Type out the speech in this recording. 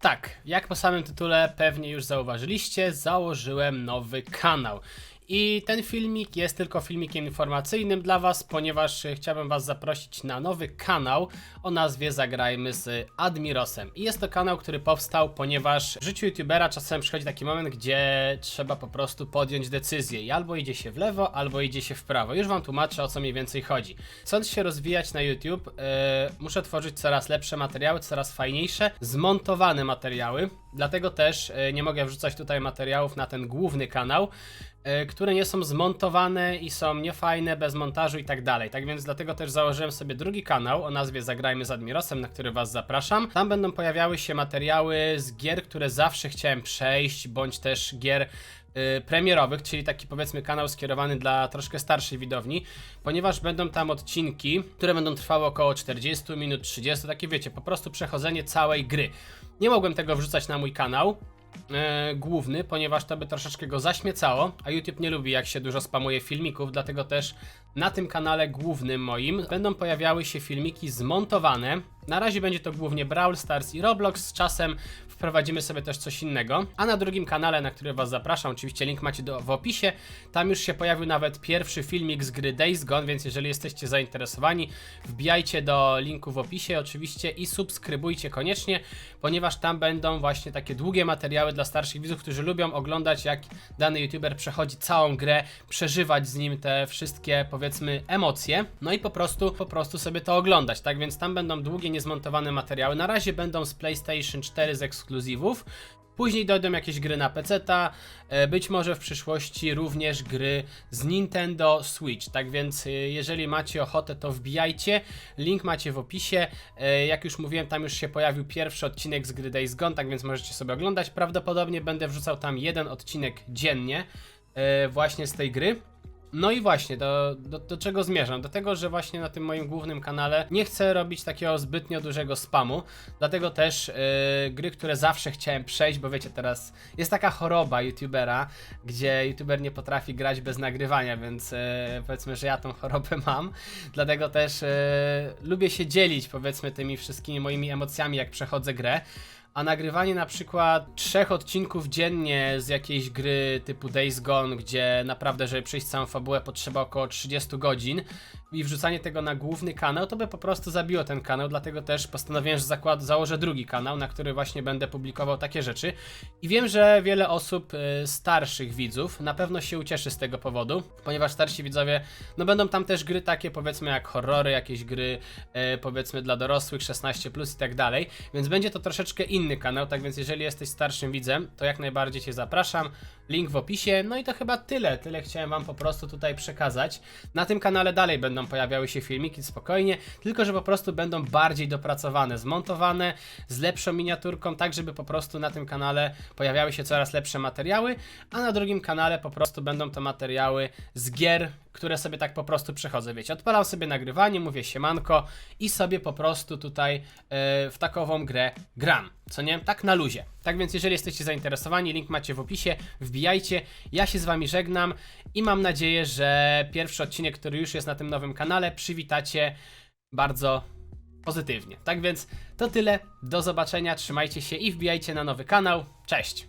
Tak, jak po samym tytule pewnie już zauważyliście, założyłem nowy kanał. I ten filmik jest tylko filmikiem informacyjnym dla Was, ponieważ e, chciałbym Was zaprosić na nowy kanał o nazwie Zagrajmy z Admirosem. I jest to kanał, który powstał, ponieważ w życiu YouTubera czasem przychodzi taki moment, gdzie trzeba po prostu podjąć decyzję i albo idzie się w lewo, albo idzie się w prawo. Już Wam tłumaczę, o co mniej więcej chodzi. Chcąc się rozwijać na YouTube, e, muszę tworzyć coraz lepsze materiały, coraz fajniejsze, zmontowane materiały. Dlatego też e, nie mogę wrzucać tutaj materiałów na ten główny kanał, e, które nie są zmontowane i są niefajne, bez montażu i tak dalej. Tak więc dlatego też założyłem sobie drugi kanał o nazwie Zagrajmy z Admirosem, na który Was zapraszam. Tam będą pojawiały się materiały z gier, które zawsze chciałem przejść, bądź też gier premierowych, czyli taki powiedzmy kanał skierowany dla troszkę starszej widowni, ponieważ będą tam odcinki, które będą trwały około 40 minut, 30, takie wiecie, po prostu przechodzenie całej gry. Nie mogłem tego wrzucać na mój kanał, e, główny, ponieważ to by troszeczkę go zaśmiecało, a YouTube nie lubi jak się dużo spamuje filmików, dlatego też na tym kanale głównym moim będą pojawiały się filmiki zmontowane. Na razie będzie to głównie Brawl Stars i Roblox, z czasem wprowadzimy sobie też coś innego. A na drugim kanale, na który Was zapraszam, oczywiście link macie do, w opisie, tam już się pojawił nawet pierwszy filmik z gry Days Gone, więc jeżeli jesteście zainteresowani, wbijajcie do linku w opisie oczywiście i subskrybujcie koniecznie, ponieważ tam będą właśnie takie długie materiały dla starszych widzów, którzy lubią oglądać jak dany youtuber przechodzi całą grę, przeżywać z nim te wszystkie powiedzmy emocje, no i po prostu po prostu sobie to oglądać. Tak więc tam będą długie niezmontowane materiały. Na razie będą z PlayStation 4 z ekskluzywów. Później dojdą jakieś gry na PC-ta, e, być może w przyszłości również gry z Nintendo Switch. Tak więc e, jeżeli macie ochotę, to wbijajcie. Link macie w opisie. E, Jak już mówiłem, tam już się pojawił pierwszy odcinek z gry Days Gone, tak więc możecie sobie oglądać. Prawdopodobnie będę wrzucał tam jeden odcinek dziennie właśnie z tej gry. No i właśnie, do, do, do czego zmierzam? Do tego, że właśnie na tym moim głównym kanale nie chcę robić takiego zbytnio dużego spamu, dlatego też yy, gry, które zawsze chciałem przejść, bo wiecie, teraz jest taka choroba youtubera, gdzie youtuber nie potrafi grać bez nagrywania, więc yy, powiedzmy, że ja tą chorobę mam, dlatego też yy, lubię się dzielić powiedzmy tymi wszystkimi moimi emocjami, jak przechodzę grę. A nagrywanie na przykład trzech odcinków dziennie z jakiejś gry typu Days Gone, gdzie naprawdę, żeby przejść całą fabułę potrzeba około 30 godzin i wrzucanie tego na główny kanał, to by po prostu zabiło ten kanał, dlatego też postanowiłem, że zakład, założę drugi kanał, na który właśnie będę publikował takie rzeczy. I wiem, że wiele osób y, starszych widzów na pewno się ucieszy z tego powodu, ponieważ starsi widzowie, no będą tam też gry takie powiedzmy jak horrory, jakieś gry y, powiedzmy dla dorosłych 16 plus i tak dalej, więc będzie to troszeczkę inny kanał, tak więc jeżeli jesteś starszym widzem, to jak najbardziej Cię zapraszam. Link w opisie. No i to chyba tyle. Tyle chciałem Wam po prostu tutaj przekazać. Na tym kanale dalej będą pojawiały się filmiki spokojnie, tylko że po prostu będą bardziej dopracowane, zmontowane, z lepszą miniaturką, tak żeby po prostu na tym kanale pojawiały się coraz lepsze materiały, a na drugim kanale po prostu będą to materiały z gier, które sobie tak po prostu przechodzę. Wiecie, odpalam sobie nagrywanie, mówię siemanko i sobie po prostu tutaj e, w takową grę gram. Co nie? Tak na luzie. Tak więc jeżeli jesteście zainteresowani, link macie w opisie, wbijajcie. Ja się z wami żegnam i mam nadzieję, że pierwszy odcinek, który już jest na tym nowym kanale, przywitacie bardzo pozytywnie. Tak więc to tyle. Do zobaczenia, trzymajcie się i wbijajcie na nowy kanał. Cześć!